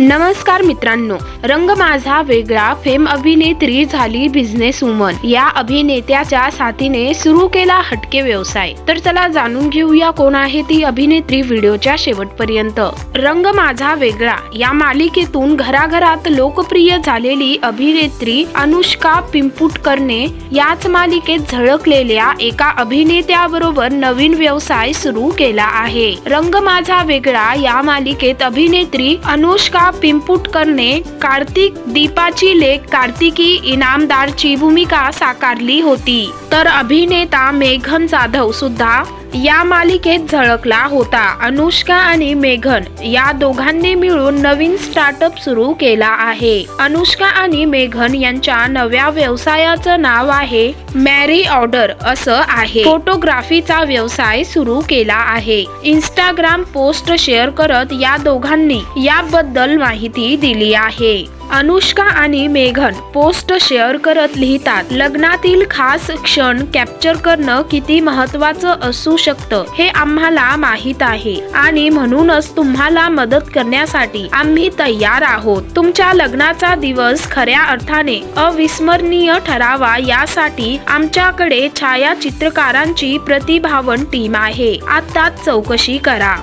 नमस्कार मित्रांनो रंग माझा वेगळा फेम अभिनेत्री झाली बिझनेस वुमन या अभिनेत्याच्या साथीने सुरू केला हटके व्यवसाय. तर चला जाणून घेऊया कोण आहे ती अभिनेत्री व्हिडिओच्या शेवटपर्यंत. रंग माझा वेगळा. या मालिकेतून घराघरात लोकप्रिय झालेली अभिनेत्री अनुष्का पिंपुटकरने याच मालिकेत झळकलेल्या एका अभिनेत्याबरोबर नवीन व्यवसाय सुरू केला आहे. रंग माझा वेगळा. या मालिकेत अभिनेत्री अनुष्का पिंपुटकरने कार्तिक दीपाची लेख कार्तिकी इनामदारची भूमिका साकारली होती. तर अभिनेता मेघन जाधव सुद्धा या मालिकेत झळकला होता. अनुष्का आणि मेघन या दोघांनी मिळून नवीन स्टार्टअप सुरू केला आहे. अनुष्का आणि मेघन यांच्या नव्या व्यवसायाचं नाव आहे मॅरी ऑर्डर असं आहे. फोटोग्राफीचा व्यवसाय सुरू केला आहे. इंस्टाग्राम पोस्ट शेअर करत या दोघांनी याबद्दल माहिती दिली आहे. अनुष्का आणि मेघन पोस्ट शेअर करत लिहितात लग्नातील खास क्षण कॅप्चर करणं किती महत्वाचं असू शकतं हे आम्हाला माहीत आहे. आणि म्हणूनच तुम्हाला मदत करण्यासाठी आम्ही तयार आहोत. तुमच्या लग्नाचा दिवस खऱ्या अर्थाने अविस्मरणीय ठरावा. यासाठी आमच्याकडे छायाचित्रकारांची प्रतिभावन टीम आहे. आत्ताच चौकशी करा.